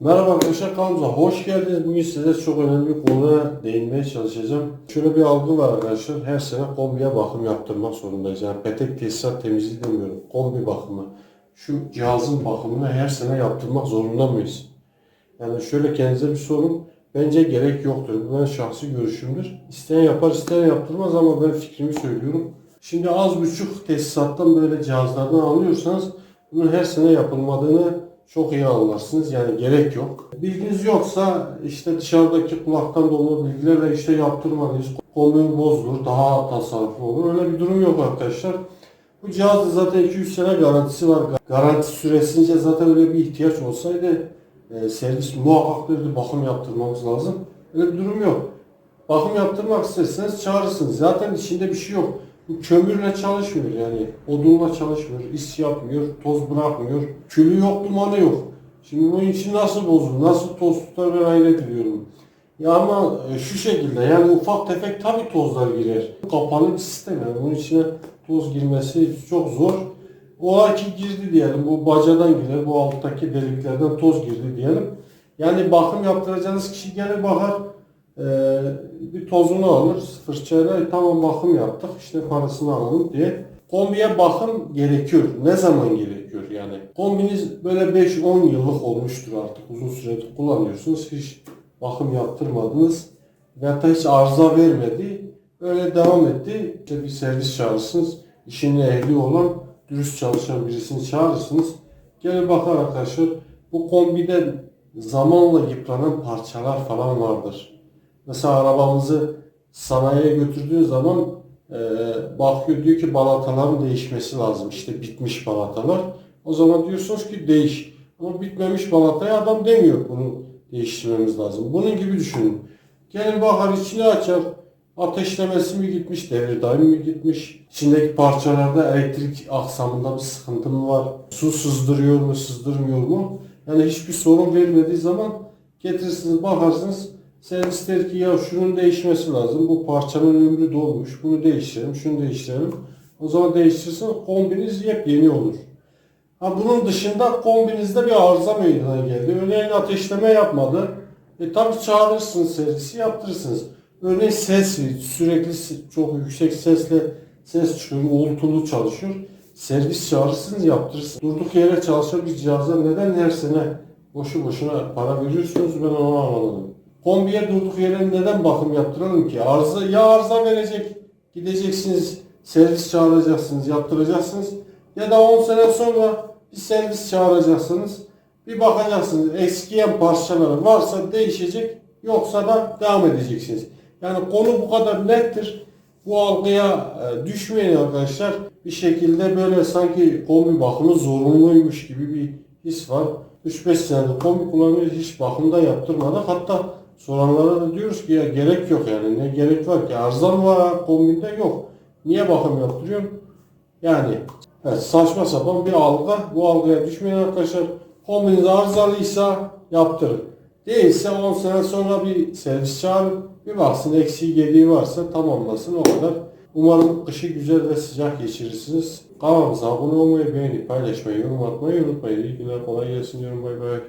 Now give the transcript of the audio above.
Merhaba arkadaşlar kanalımıza hoş geldiniz. Bugün size çok önemli bir konuya değinmeye çalışacağım. Şöyle bir algı var arkadaşlar. Her sene kombiye bakım yaptırmak zorundayız. Yani petek tesisat temizliği demiyorum. Kombi bakımı. Şu cihazın bakımını her sene yaptırmak zorunda mıyız? Yani şöyle kendinize bir sorun. Bence gerek yoktur. Bu benim şahsi görüşümdür. İsteyen yapar, isteyen yaptırmaz ama ben fikrimi söylüyorum. Şimdi az buçuk tesisattan böyle cihazlardan alıyorsanız bunun her sene yapılmadığını çok iyi anlarsınız. Yani gerek yok. Bilginiz yoksa işte dışarıdaki kulaktan dolma bilgilerle işte yaptırmalıyız. Kombin bozulur, daha tasarruflu olur. Öyle bir durum yok arkadaşlar. Bu cihazda zaten 200 sene garantisi var. Garanti süresince zaten öyle bir ihtiyaç olsaydı e, servis muhakkak bir bakım yaptırmamız lazım. Öyle bir durum yok. Bakım yaptırmak isterseniz çağırırsınız. Zaten içinde bir şey yok. Bu kömürle çalışmıyor yani. Odunla çalışmıyor, is yapmıyor, toz bırakmıyor. Külü yok, dumanı yok. Şimdi bunun için nasıl bozulur, nasıl toz tutar ben hayret ediyorum. Ya ama e, şu şekilde yani ufak tefek tabii tozlar girer. Kapalı bir sistem yani bunun içine toz girmesi çok zor. Ola ki girdi diyelim bu bacadan girer, bu alttaki deliklerden toz girdi diyelim. Yani bakım yaptıracağınız kişi gelir bakar, ee, bir tozunu alır, fırçayla "E, tamam bakım yaptık, işte parasını alalım diye. Kombiye bakım gerekiyor. Ne zaman gerekiyor yani? Kombiniz böyle 5-10 yıllık olmuştur artık. Uzun süredir kullanıyorsunuz. Hiç bakım yaptırmadınız. Veyahut da hiç arıza vermedi. Öyle devam etti. İşte bir servis çağırırsınız. İşinin ehli olan, dürüst çalışan birisini çağırırsınız. Gelin bakar arkadaşlar. Bu kombide zamanla yıpranan parçalar falan vardır. Mesela arabamızı sanayiye götürdüğün zaman e, bakıyor diyor ki balataların değişmesi lazım. İşte bitmiş balatalar. O zaman diyorsunuz ki değiş. Ama bitmemiş balataya adam demiyor bunu değiştirmemiz lazım. Bunun gibi düşünün. Gelir bakar içini açar. Ateşlemesi mi gitmiş, devir daim mi gitmiş? İçindeki parçalarda elektrik aksamında bir sıkıntı mı var? Su sızdırıyor mu, sızdırmıyor mu? Yani hiçbir sorun vermediği zaman getirirsiniz, bakarsınız Servis der ki ya şunun değişmesi lazım. Bu parçanın ömrü dolmuş. Bunu değiştirelim, şunu değiştirelim. O zaman değiştirsin kombiniz yepyeni olur. Ha bunun dışında kombinizde bir arıza meydana geldi. Örneğin ateşleme yapmadı. E tabi çağırırsınız servisi yaptırırsınız. Örneğin ses sürekli çok yüksek sesle ses çıkıyor. Uğultulu çalışıyor. Servis çağırırsınız yaptırırsınız. Durduk yere çalışan bir cihaza neden her sene boşu boşuna para veriyorsunuz ben onu anlamadım. Kombiye durduk yere neden bakım yaptıralım ki? Arıza, ya arıza verecek, gideceksiniz, servis çağıracaksınız, yaptıracaksınız. Ya da 10 sene sonra bir servis çağıracaksınız. Bir bakacaksınız eskiyen parçaları varsa değişecek, yoksa da devam edeceksiniz. Yani konu bu kadar nettir. Bu algıya e, düşmeyin arkadaşlar. Bir şekilde böyle sanki kombi bakımı zorunluymuş gibi bir his var. 3-5 senedir kombi kullanıyoruz, hiç bakımda yaptırmadık. Hatta soranlara da diyoruz ki ya gerek yok yani ne gerek var ki mı var kombinde yok. Niye bakım yaptırıyorsun? Yani evet, saçma sapan bir algı. Bu algıya düşmeyin arkadaşlar. Kombiniz arızalıysa yaptırın. Değilse 10 sene sonra bir servis çağırın. Bir baksın eksiği gediği varsa tamamlasın o kadar. Umarım kışı güzel ve sıcak geçirirsiniz. Kanalımıza abone olmayı, beğenip paylaşmayı, yorum atmayı unutmayın. İyi günler, kolay gelsin diyorum. Bay bay.